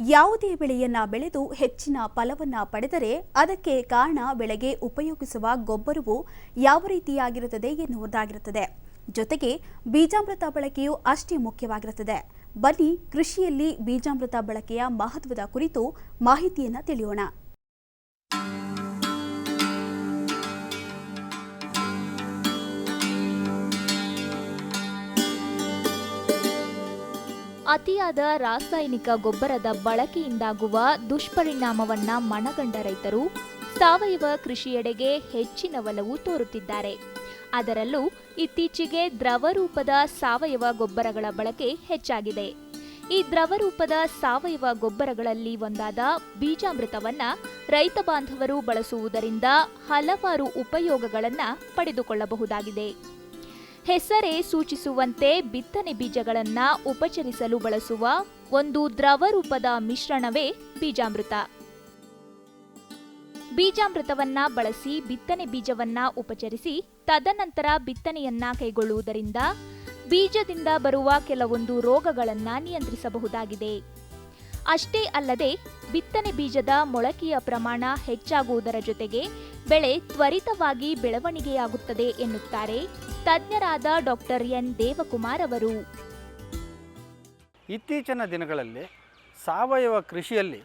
ಯಾವುದೇ ಬೆಳೆಯನ್ನ ಬೆಳೆದು ಹೆಚ್ಚಿನ ಫಲವನ್ನ ಪಡೆದರೆ ಅದಕ್ಕೆ ಕಾರಣ ಬೆಳೆಗೆ ಉಪಯೋಗಿಸುವ ಗೊಬ್ಬರವು ಯಾವ ರೀತಿಯಾಗಿರುತ್ತದೆ ಎನ್ನುವುದಾಗಿರುತ್ತದೆ. ಜೊತೆಗೆ ಬೀಜಾಮೃತ ಬಳಕೆಯು ಅಷ್ಟೇ ಮುಖ್ಯವಾಗಿರುತ್ತದೆ. ಬನ್ನಿ ಕೃಷಿಯಲ್ಲಿ ಬೀಜಾಮೃತ ಬಳಕೆಯ ಮಹತ್ವದ ಕುರಿತು ಮಾಹಿತಿಯನ್ನ ತಿಳಿಯೋಣ. ಅತಿಯಾದ ರಾಸಾಯನಿಕ ಗೊಬ್ಬರದ ಬಳಕೆಯಿಂದಾಗುವ ದುಷ್ಪರಿಣಾಮವನ್ನ ಮನಗಂಡ ರೈತರು ಸಾವಯವ ಕೃಷಿಯೆಡೆಗೆ ಹೆಚ್ಚಿನ ಒಲವು ತೋರುತ್ತಿದ್ದಾರೆ. ಅದರಲ್ಲೂ ಇತ್ತೀಚೆಗೆ ದ್ರವ ರೂಪದ ಸಾವಯವ ಗೊಬ್ಬರಗಳ ಬಳಕೆ ಹೆಚ್ಚಾಗಿದೆ. ಈ ದ್ರವ ರೂಪದ ಸಾವಯವ ಗೊಬ್ಬರಗಳಲ್ಲಿ ಒಂದಾದ ಬೀಜಾಮೃತವನ್ನ ರೈತ ಬಾಂಧವರು ಬಳಸುವುದರಿಂದ ಹಲವಾರು ಉಪಯೋಗಗಳನ್ನು ಪಡೆದುಕೊಳ್ಳಬಹುದಾಗಿದೆ. ಹೆಸರೇ ಸೂಚಿಸುವಂತೆ ಬಿತ್ತನೆ ಬೀಜಗಳನ್ನ ಉಪಚರಿಸಲು ಬಳಸುವ ಒಂದು ದ್ರವ ರೂಪದ ಮಿಶ್ರಣವೇ ಬೀಜಾಮೃತ. ಬೀಜಾಮೃತವನ್ನ ಬಳಸಿ ಬಿತ್ತನೆ ಬೀಜವನ್ನ ಉಪಚರಿಸಿ ತದನಂತರ ಬಿತ್ತನೆಯನ್ನ ಕೈಗೊಳ್ಳುವುದರಿಂದ ಬೀಜದಿಂದ ಬರುವ ಕೆಲವೊಂದು ರೋಗಗಳನ್ನು ನಿಯಂತ್ರಿಸಬಹುದಾಗಿದೆ. ಅಷ್ಟೇ ಅಲ್ಲದೆ ಬಿತ್ತನೆ ಬೀಜದ ಮೊಳಕೆಯ ಪ್ರಮಾಣ ಹೆಚ್ಚಾಗುವುದರ ಜೊತೆಗೆ ಬೆಳೆ ತ್ವರಿತವಾಗಿ ಬೆಳವಣಿಗೆಯಾಗುತ್ತದೆ ಎನ್ನುತ್ತಾರೆ ತಜ್ಞರಾದ ಡಾಕ್ಟರ್ ಎನ್ ದೇವಕುಮಾರ್ ಅವರು. ಇತ್ತೀಚಿನ ದಿನಗಳಲ್ಲಿ ಸಾವಯವ ಕೃಷಿಯಲ್ಲಿ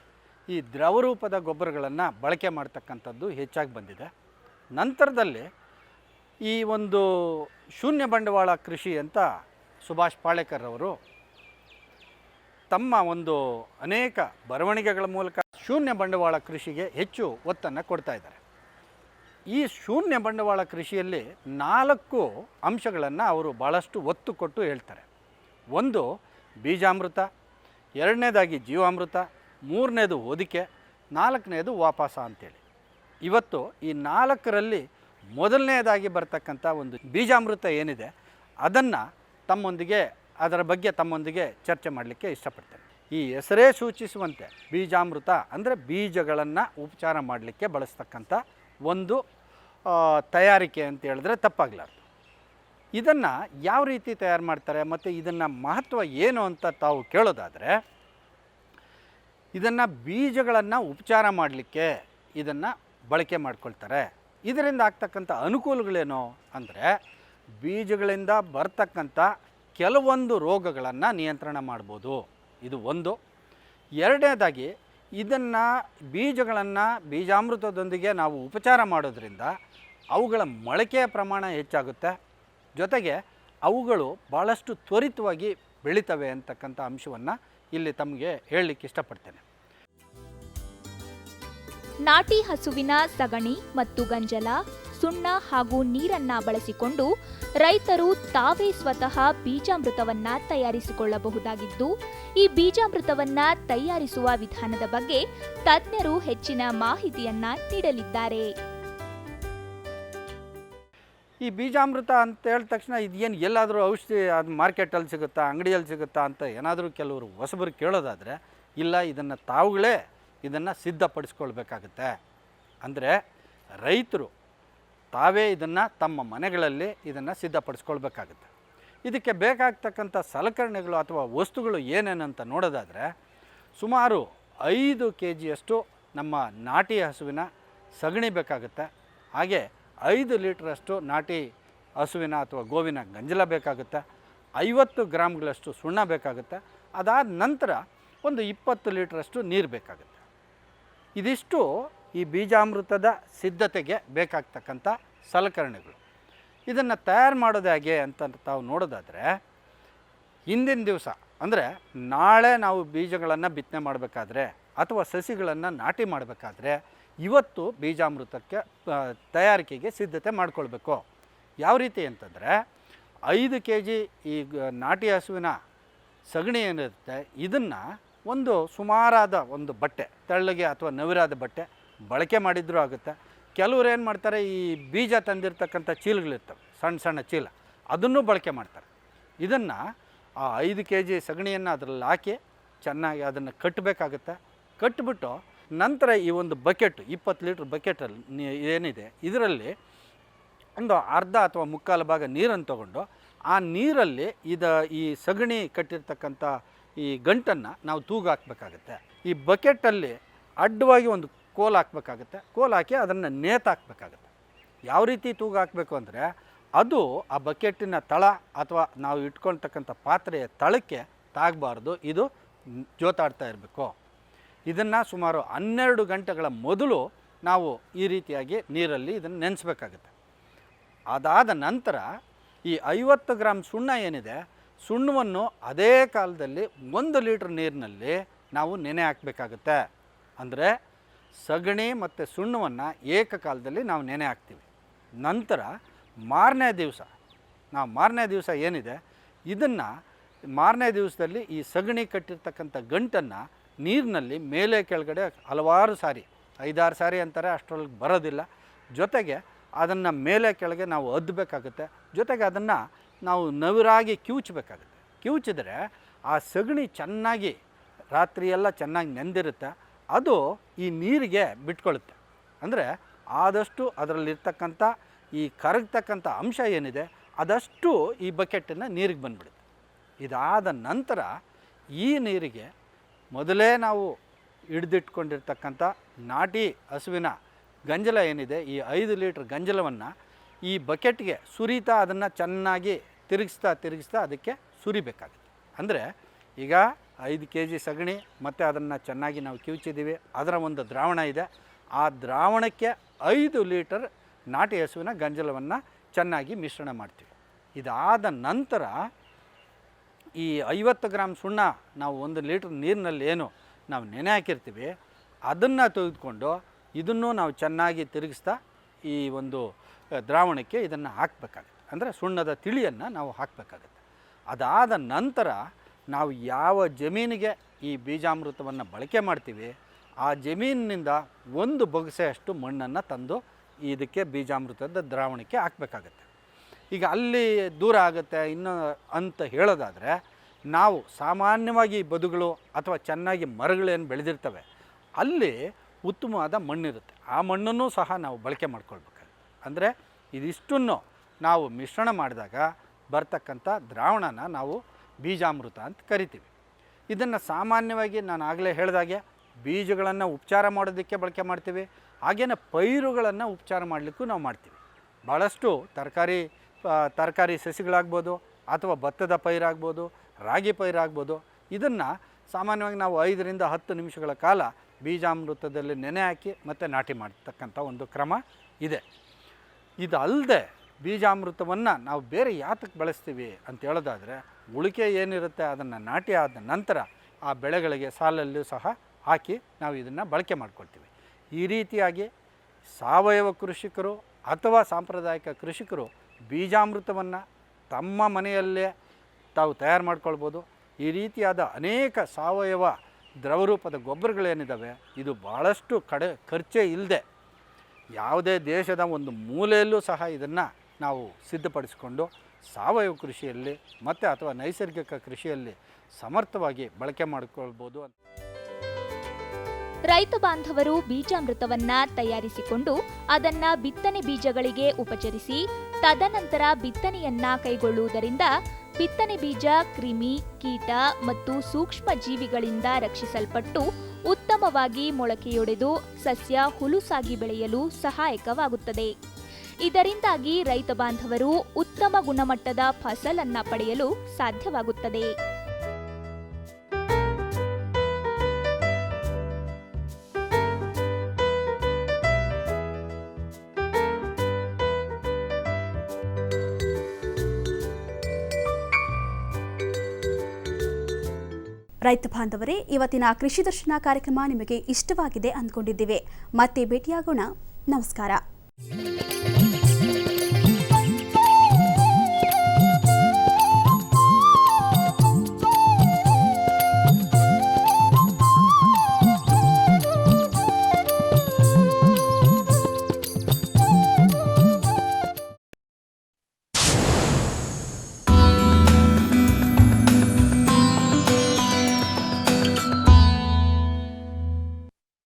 ಈ ದ್ರವರೂಪದ ಗೊಬ್ಬರಗಳನ್ನು ಬಳಕೆ ಮಾಡ್ತಕ್ಕಂಥದ್ದು ಹೆಚ್ಚಾಗಿ ಬಂದಿದೆ. ನಂತರದಲ್ಲಿ ಈ ಒಂದು ಶೂನ್ಯ ಬಂಡವಾಳ ಕೃಷಿ ಅಂತ ಸುಭಾಷ್ ಪಾಳೇಕರ್ ಅವರು ತಮ್ಮ ಒಂದು ಅನೇಕ ಬರವಣಿಗೆಗಳ ಮೂಲಕ ಶೂನ್ಯ ಬಂಡವಾಳ ಕೃಷಿಗೆ ಹೆಚ್ಚು ಒತ್ತನ್ನು ಕೊಡ್ತಾ ಇದ್ದಾರೆ. ಈ ಶೂನ್ಯ ಬಂಡವಾಳ ಕೃಷಿಯಲ್ಲಿ ನಾಲ್ಕು ಅಂಶಗಳನ್ನು ಅವರು ಭಾಳಷ್ಟು ಒತ್ತು ಕೊಟ್ಟು ಹೇಳ್ತಾರೆ. ಒಂದು, ಬೀಜಾಮೃತ, ಎರಡನೇದಾಗಿ ಜೀವಾಮೃತ, ಮೂರನೇದು ಹೊದಿಕೆ, ನಾಲ್ಕನೇದು ವಾಪಾಸ ಅಂತೇಳಿ. ಇವತ್ತು ಈ ನಾಲ್ಕರಲ್ಲಿ ಮೊದಲನೇದಾಗಿ ಬರ್ತಕ್ಕಂಥ ಒಂದು ಬೀಜಾಮೃತ ಏನಿದೆ, ಅದನ್ನು ತಮ್ಮೊಂದಿಗೆ, ಅದರ ಬಗ್ಗೆ ತಮ್ಮೊಂದಿಗೆ ಚರ್ಚೆ ಮಾಡಲಿಕ್ಕೆ ಇಷ್ಟಪಡ್ತೇನೆ. ಈ ಹೆಸರೇ ಸೂಚಿಸುವಂತೆ ಬೀಜಾಮೃತ ಅಂದರೆ ಬೀಜಗಳನ್ನು ಉಪಚಾರ ಮಾಡಲಿಕ್ಕೆ ಬಳಸ್ತಕ್ಕಂಥ ಒಂದು ತಯಾರಿಕೆ ಅಂತ ಹೇಳಿದ್ರೆ ತಪ್ಪಾಗಲಾರ್ದು. ಇದನ್ನು ಯಾವ ರೀತಿ ತಯಾರು ಮಾಡ್ತಾರೆ ಮತ್ತು ಇದನ್ನು ಮಹತ್ವ ಏನು ಅಂತ ತಾವು ಕೇಳೋದಾದರೆ, ಇದನ್ನು ಬೀಜಗಳನ್ನು ಉಪಚಾರ ಮಾಡಲಿಕ್ಕೆ ಇದನ್ನು ಬಳಕೆ ಮಾಡ್ಕೊಳ್ತಾರೆ. ಇದರಿಂದ ಆಗ್ತಕ್ಕಂಥ ಅನುಕೂಲಗಳೇನು ಅಂದರೆ, ಬೀಜಗಳಿಂದ ಬರ್ತಕ್ಕಂಥ ಕೆಲವೊಂದು ರೋಗಗಳನ್ನು ನಿಯಂತ್ರಣ ಮಾಡ್ಬೋದು. ಇದು ಒಂದು. ಎರಡನೇದಾಗಿ, ಇದನ್ನು ಬೀಜಗಳನ್ನು ಬೀಜಾಮೃತದೊಂದಿಗೆ ನಾವು ಉಪಚಾರ ಮಾಡೋದ್ರಿಂದ ಅವುಗಳ ಮೊಳಕೆಯ ಪ್ರಮಾಣ ಹೆಚ್ಚಾಗುತ್ತೆ. ಜೊತೆಗೆ ಅವುಗಳು ಭಾಳಷ್ಟು ತ್ವರಿತವಾಗಿ ಬೆಳೀತವೆ ಅಂತಕ್ಕಂಥ ಅಂಶವನ್ನು ಇಲ್ಲಿ ತಮಗೆ ಹೇಳಲಿಕ್ಕೆ ಇಷ್ಟಪಡ್ತೇನೆ. ನಾಟಿ ಹಸುವಿನ ಸಗಣಿ ಮತ್ತು ಗಂಜಲ, ಸುಣ್ಣ ಹಾಗೂ ನೀರನ್ನ ಬಳಸಿಕೊಂಡು ರೈತರು ತಾವೇ ಸ್ವತಃ ಬೀಜಾಮೃತವನ್ನ ತಯಾರಿಸಿಕೊಳ್ಳಬಹುದಾಗಿದ್ದು, ಈ ಬೀಜಾಮೃತವನ್ನ ತಯಾರಿಸುವ ವಿಧಾನದ ಬಗ್ಗೆ ತಜ್ಞರು ಹೆಚ್ಚಿನ ಮಾಹಿತಿಯನ್ನ ನೀಡಲಿದ್ದಾರೆ. ಈ ಬೀಜಾಮೃತ ಅಂತ ಹೇಳಿದ ತಕ್ಷಣ ಇದೇನು ಎಲ್ಲಾದರೂ ಔಷಧಿ ಅದು ಮಾರ್ಕೆಟಲ್ಲಿ ಸಿಗುತ್ತಾ, ಅಂಗಡಿಯಲ್ಲಿ ಸಿಗುತ್ತಾ ಅಂತ ಏನಾದರೂ ಕೆಲವರು ಹೊಸಬರು ಕೇಳೋದಾದರೆ, ಇಲ್ಲ, ಇದನ್ನು ತಾವುಗಳೇ ಇದನ್ನು ಸಿದ್ಧಪಡಿಸ್ಕೊಳ್ಬೇಕಾಗುತ್ತೆ. ಅಂದರೆ ರೈತರು ತಾವೇ ಇದನ್ನು ತಮ್ಮ ಮನೆಗಳಲ್ಲಿ ಇದನ್ನು ಸಿದ್ಧಪಡಿಸ್ಕೊಳ್ಬೇಕಾಗುತ್ತೆ. ಇದಕ್ಕೆ ಬೇಕಾಗ್ತಕ್ಕಂಥ ಸಲಕರಣೆಗಳು ಅಥವಾ ವಸ್ತುಗಳು ಏನೇನಂತ ನೋಡೋದಾದರೆ, ಸುಮಾರು ಐದು ಕೆ ಜಿಯಷ್ಟು ನಮ್ಮ ನಾಟಿ ಹಸುವಿನ ಸಗಣಿ ಬೇಕಾಗುತ್ತೆ. ಹಾಗೆ ಐದು ಲೀಟ್ರಷ್ಟು ನಾಟಿ ಹಸುವಿನ ಅಥವಾ ಗೋವಿನ ಗಂಜಲ ಬೇಕಾಗುತ್ತೆ. ಐವತ್ತು ಗ್ರಾಮ್ಗಳಷ್ಟು ಸುಣ್ಣ ಬೇಕಾಗುತ್ತೆ. ಅದಾದ ನಂತರ ಒಂದು ಇಪ್ಪತ್ತು ಲೀಟ್ರಷ್ಟು ನೀರು ಬೇಕಾಗುತ್ತೆ. ಇದಿಷ್ಟು ಈ ಬೀಜಾಮೃತದ ಸಿದ್ಧತೆಗೆ ಬೇಕಾಗ್ತಕ್ಕಂಥ ಸಲಕರಣೆಗಳು. ಇದನ್ನು ತಯಾರು ಮಾಡೋದು ಹೇಗೆ ಅಂತ ತಾವು ನೋಡೋದಾದರೆ, ಹಿಂದಿನ ದಿವಸ, ಅಂದರೆ ನಾಳೆ ನಾವು ಬೀಜಗಳನ್ನು ಬಿತ್ತನೆ ಮಾಡಬೇಕಾದ್ರೆ ಅಥವಾ ಸಸಿಗಳನ್ನು ನಾಟಿ ಮಾಡಬೇಕಾದ್ರೆ ಇವತ್ತು ಬೀಜಾಮೃತಕ್ಕೆ ತಯಾರಿಕೆಗೆ ಸಿದ್ಧತೆ ಮಾಡ್ಕೊಳ್ಬೇಕು. ಯಾವ ರೀತಿ ಅಂತಂದರೆ, ಐದು ಕೆ ಜಿ ಈ ನಾಟಿ ಹಸುವಿನ ಸಗಣಿ ಏನಿರುತ್ತೆ, ಇದನ್ನು ಒಂದು ಸುಮಾರಾದ ಒಂದು ಬಟ್ಟೆ, ತೆಳ್ಳಗೆ ಅಥವಾ ನವಿರಾದ ಬಟ್ಟೆ ಬಳಕೆ ಮಾಡಿದ್ರೂ ಆಗುತ್ತೆ. ಕೆಲವ್ರು ಏನು ಮಾಡ್ತಾರೆ, ಈ ಬೀಜ ತಂದಿರತಕ್ಕಂಥ ಚೀಲಗಳಿರ್ತವೆ, ಸಣ್ಣ ಸಣ್ಣ ಚೀಲ, ಅದನ್ನು ಬಳಕೆ ಮಾಡ್ತಾರೆ. ಇದನ್ನು ಆ ಐದು ಕೆ ಜಿ ಸಗಣಿಯನ್ನು ಅದರಲ್ಲಿ ಹಾಕಿ ಚೆನ್ನಾಗಿ ಅದನ್ನು ಕಟ್ಟಬೇಕಾಗುತ್ತೆ ಕಟ್ಟಿಬಿಟ್ಟು ನಂತರ ಈ ಒಂದು ಬಕೆಟ್, ಇಪ್ಪತ್ತು ಲೀಟ್ರ್ ಬಕೆಟಲ್ಲಿ ಏನಿದೆ, ಇದರಲ್ಲಿ ಒಂದು ಅರ್ಧ ಅಥವಾ ಮುಕ್ಕಾಲು ಭಾಗ ನೀರನ್ನು ತಗೊಂಡು ಆ ನೀರಲ್ಲಿ ಇದ ಈ ಸಗಣಿ ಕಟ್ಟಿರ್ತಕ್ಕಂಥ ಈ ಗಂಟನ್ನು ನಾವು ತೂಗು ಹಾಕ್ಬೇಕಾಗತ್ತೆ. ಈ ಬಕೆಟಲ್ಲಿ ಅಡ್ಡವಾಗಿ ಒಂದು ಕೋಲ್ ಹಾಕ್ಬೇಕಾಗತ್ತೆ. ಕೋಲ್ ಹಾಕಿ ಅದನ್ನು ನೇತು ಹಾಕ್ಬೇಕಾಗತ್ತೆ. ಯಾವ ರೀತಿ ತೂಗು ಹಾಕಬೇಕು ಅಂದರೆ ಅದು ಆ ಬಕೆಟಿನ ತಳ ಅಥವಾ ನಾವು ಇಟ್ಕೊಳ್ತಕ್ಕಂಥ ಪಾತ್ರೆಯ ತಳಕ್ಕೆ ತಾಗಬಾರ್ದು. ಇದು ಜೋತಾಡ್ತಾ ಇರಬೇಕು. ಇದನ್ನು ಸುಮಾರು ಹನ್ನೆರಡು ಗಂಟೆಗಳ ಮೊದಲು ನಾವು ಈ ರೀತಿಯಾಗಿ ನೀರಲ್ಲಿ ಇದನ್ನು ನೆನೆಸ್ಬೇಕಾಗುತ್ತೆ. ಅದಾದ ನಂತರ ಈ ಐವತ್ತು ಗ್ರಾಮ್ ಸುಣ್ಣ ಏನಿದೆ, ಸುಣ್ಣವನ್ನು ಅದೇ ಕಾಲದಲ್ಲಿ ಒಂದು ಲೀಟ್ರ್ ನೀರಿನಲ್ಲಿ ನಾವು ನೆನೆ ಹಾಕಬೇಕಾಗುತ್ತೆ. ಅಂದರೆ ಸಗಣಿ ಮತ್ತು ಸುಣ್ಣವನ್ನು ಏಕಕಾಲದಲ್ಲಿ ನಾವು ನೆನೆ ಹಾಕ್ತೀವಿ. ನಂತರ ಮಾರನೇ ದಿವಸ, ನಾವು ಮಾರನೇ ದಿವಸ ಏನಿದೆ, ಇದನ್ನು ಮಾರನೇ ದಿವಸದಲ್ಲಿ ಈ ಸಗಣಿ ಕಟ್ಟಿರ್ತಕ್ಕಂಥ ಗಂಟನ್ನು ನೀರಿನಲ್ಲಿ ಮೇಲೆ ಕೆಳಗಡೆ ಹಲವಾರು ಸಾರಿ, ಐದಾರು ಸಾರಿ ಅಂತಾರೆ, ಅಷ್ಟರೊಳಗೆ ಬರೋದಿಲ್ಲ. ಜೊತೆಗೆ ಅದನ್ನು ಮೇಲೆ ಕೆಳಗೆ ನಾವು ಅದ್ದಬೇಕಾಗುತ್ತೆ ಜೊತೆಗೆ ಅದನ್ನು ನಾವು ನವಿರಾಗಿ ಕಿವುಚಬೇಕಾಗುತ್ತೆ ಕಿವುಚಿದ್ರೆ ಆ ಸಗಣಿ ಚೆನ್ನಾಗಿ ರಾತ್ರಿಯೆಲ್ಲ ಚೆನ್ನಾಗಿ ನೆಂದಿರುತ್ತೆ. ಅದು ಈ ನೀರಿಗೆ ಬಿಟ್ಕೊಳ್ಳುತ್ತೆ ಅಂದರೆ ಆದಷ್ಟು ಅದರಲ್ಲಿರ್ತಕ್ಕಂಥ ಈ ಕರಗ್ತಕ್ಕಂಥ ಅಂಶ ಏನಿದೆ, ಅದಷ್ಟು ಈ ಬಕೆಟನ್ನು ನೀರಿಗೆ ಬಂದ್ಬಿಡುತ್ತೆ. ಇದಾದ ನಂತರ ಈ ನೀರಿಗೆ ಮೊದಲೇ ನಾವು ಹಿಡಿದಿಟ್ಕೊಂಡಿರ್ತಕ್ಕಂಥ ನಾಟಿ ಹಸುವಿನ ಗಂಜಲ ಏನಿದೆ, ಈ ಐದು ಲೀಟ್ರ್ ಗಂಜಲವನ್ನು ಈ ಬಕೆಟ್ಗೆ ಸುರಿತಾ ಅದನ್ನು ಚೆನ್ನಾಗಿ ತಿರುಗಿಸ್ತಾ ತಿರುಗಿಸ್ತಾ ಅದಕ್ಕೆ ಸುರಿಬೇಕಾಗುತ್ತೆ. ಅಂದರೆ ಈಗ ಐದು ಕೆ ಜಿ ಸಗಣಿ ಮತ್ತು ಅದನ್ನು ಚೆನ್ನಾಗಿ ನಾವು ಕಿವುಚಿದ್ದೀವಿ. ಅದರ ಒಂದು ದ್ರಾವಣ ಇದೆ. ಆ ದ್ರಾವಣಕ್ಕೆ ಐದು ಲೀಟರ್ ನಾಟಿ ಹಸುವಿನ ಗಂಜಲವನ್ನು ಚೆನ್ನಾಗಿ ಮಿಶ್ರಣ ಮಾಡ್ತೀವಿ. ಇದಾದ ನಂತರ ಈ ಐವತ್ತು ಗ್ರಾಮ್ ಸುಣ್ಣ ನಾವು ಒಂದು ಲೀಟ್ರ್ ನೀರಿನಲ್ಲಿ ಏನು ನಾವು ನೆನೆ ಹಾಕಿರ್ತೀವಿ, ಅದನ್ನು ತೆಗೆದುಕೊಂಡು ಇದನ್ನು ನಾವು ಚೆನ್ನಾಗಿ ತಿರುಗಿಸ್ತಾ ಈ ಒಂದು ದ್ರಾವಣಕ್ಕೆ ಇದನ್ನು ಹಾಕಬೇಕಾಗುತ್ತೆ. ಅಂದರೆ ಸುಣ್ಣದ ತಿಳಿಯನ್ನು ನಾವು ಹಾಕಬೇಕಾಗುತ್ತೆ. ಅದಾದ ನಂತರ ನಾವು ಯಾವ ಜಮೀನಿಗೆ ಈ ಬೀಜಾಮೃತವನ್ನು ಬಳಕೆ ಮಾಡ್ತೀವಿ, ಆ ಜಮೀನಿನಿಂದ ಒಂದು ಬೊಗಸೆಯಷ್ಟು ಮಣ್ಣನ್ನು ತಂದು ಇದಕ್ಕೆ ಬೀಜಾಮೃತದ ದ್ರಾವಣಕ್ಕೆ ಹಾಕಬೇಕಾಗತ್ತೆ. ಈಗ ಅಲ್ಲಿ ದೂರ ಆಗುತ್ತೆ. ಇನ್ನು ಅಂತ ಹೇಳೋದಾದರೆ, ನಾವು ಸಾಮಾನ್ಯವಾಗಿ ಬದುಗಳು ಅಥವಾ ಚೆನ್ನಾಗಿ ಮರಗಳೇನು ಬೆಳೆದಿರ್ತವೆ, ಅಲ್ಲಿ ಉತ್ತಮವಾದ ಮಣ್ಣಿರುತ್ತೆ. ಆ ಮಣ್ಣನ್ನು ಸಹ ನಾವು ಬಳಕೆ ಮಾಡ್ಕೊಳ್ಬೇಕಾಗುತ್ತೆ. ಅಂದರೆ ಇದಿಷ್ಟನ್ನು ನಾವು ಮಿಶ್ರಣ ಮಾಡಿದಾಗ ಬರ್ತಕ್ಕಂಥ ದ್ರಾವಣನ ನಾವು ಬೀಜಾಮೃತ ಅಂತ ಕರಿತೀವಿ. ಇದನ್ನು ಸಾಮಾನ್ಯವಾಗಿ ನಾನು ಆಗಲೇ ಹೇಳಿದಾಗೆ ಬೀಜಗಳನ್ನು ಉಪಚಾರ ಮಾಡೋದಕ್ಕೆ ಬಳಕೆ ಮಾಡ್ತೀವಿ. ಹಾಗೆಯೇ ಪೈರುಗಳನ್ನು ಉಪಚಾರ ಮಾಡಲಿಕ್ಕೂ ನಾವು ಮಾಡ್ತೀವಿ. ಭಾಳಷ್ಟು ತರಕಾರಿ ತರಕಾರಿ ಸಸಿಗಳಾಗ್ಬೋದು ಅಥವಾ ಭತ್ತದ ಪೈರಾಗ್ಬೋದು, ರಾಗಿ ಪೈರಾಗ್ಬೋದು, ಇದನ್ನು ಸಾಮಾನ್ಯವಾಗಿ ನಾವು ಐದರಿಂದ ಹತ್ತು ನಿಮಿಷಗಳ ಕಾಲ ಬೀಜಾಮೃತದಲ್ಲಿ ನೆನೆ ಹಾಕಿ ಮತ್ತು ನಾಟಿ ಮಾಡ್ತಕ್ಕಂಥ ಒಂದು ಕ್ರಮ ಇದೆ. ಇದಲ್ಲದೆ ಬೀಜಾಮೃತವನ್ನು ನಾವು ಬೇರೆ ಯಾತಕ್ಕೆ ಬಳಸ್ತೀವಿ ಅಂತ ಹೇಳೋದಾದರೆ ಉಳಿಕೆ ಏನಿರುತ್ತೆ ಅದನ್ನು ನಾಟಿ ಆದ ನಂತರ ಆ ಬೆಳೆಗಳಿಗೆ ಸಾಲಲ್ಲೂ ಸಹ ಹಾಕಿ ನಾವು ಇದನ್ನು ಬಳಕೆ ಮಾಡ್ಕೊಳ್ತೀವಿ. ಈ ರೀತಿಯಾಗಿ ಸಾವಯವ ಕೃಷಿಕರು ಅಥವಾ ಸಾಂಪ್ರದಾಯಿಕ ಕೃಷಿಕರು ಬೀಜಾಮೃತವನ್ನು ತಮ್ಮ ಮನೆಯಲ್ಲೇ ತಾವು ತಯಾರು ಮಾಡ್ಕೊಳ್ಬೋದು. ಈ ರೀತಿಯಾದ ಅನೇಕ ಸಾವಯವ ದ್ರವರೂಪದ ಗೊಬ್ಬರಗಳೇನಿದ್ದಾವೆ ಇದು ಭಾಳಷ್ಟು ಕಡೆ ಖರ್ಚೇ ಇಲ್ಲದೆ ಯಾವುದೇ ದೇಶದ ಒಂದು ಮೂಲೆಯಲ್ಲೂ ಸಹ ಇದನ್ನು ನಾವು ಸಿದ್ಧಪಡಿಸಿಕೊಂಡು ಸಾವಯವ ಕೃಷಿಯಲ್ಲಿ ಮತ್ತು ಅಥವಾ ನೈಸರ್ಗಿಕ ಕೃಷಿಯಲ್ಲಿ ಸಮರ್ಥವಾಗಿ ಬಳಕೆ ಮಾಡಿಕೊಳ್ಬೋದು ಅಂತ. ರೈತ ಬಾಂಧವರು ಬೀಜಾಮೃತವನ್ನ ತಯಾರಿಸಿಕೊಂಡು ಅದನ್ನ ಬಿತ್ತನೆ ಬೀಜಗಳಿಗೆ ಉಪಚರಿಸಿ ತದನಂತರ ಬಿತ್ತನೆಯನ್ನ ಕೈಗೊಳ್ಳುವುದರಿಂದ ಬಿತ್ತನೆ ಬೀಜ, ಕ್ರಿಮಿ, ಕೀಟ ಮತ್ತು ಸೂಕ್ಷ್ಮ ಜೀವಿಗಳಿಂದ ರಕ್ಷಿಸಲ್ಪಟ್ಟು ಉತ್ತಮವಾಗಿ ಮೊಳಕೆಯೊಡೆದು ಸಸ್ಯ ಹುಲುಸಾಗಿ ಬೆಳೆಯಲು ಸಹಾಯಕವಾಗುತ್ತದೆ. ಇದರಿಂದಾಗಿ ರೈತ ಬಾಂಧವರು ಉತ್ತಮ ಗುಣಮಟ್ಟದ ಫಸಲನ್ನ ಪಡೆಯಲು ಸಾಧ್ಯವಾಗುತ್ತದೆ. ರೈತ ಬಾಂಧವರೇ ಇವತ್ತಿನ ಕೃಷಿ ದರ್ಶನ ಕಾರ್ಯಕ್ರಮ ನಿಮಗೆ ಇಷ್ಟವಾಗಿದೆ ಅಂದ್ಕೊಂಡಿದ್ದೇವೆ. ಮತ್ತೆ ಭೇಟಿಯಾಗೋಣ. ನಮಸ್ಕಾರ.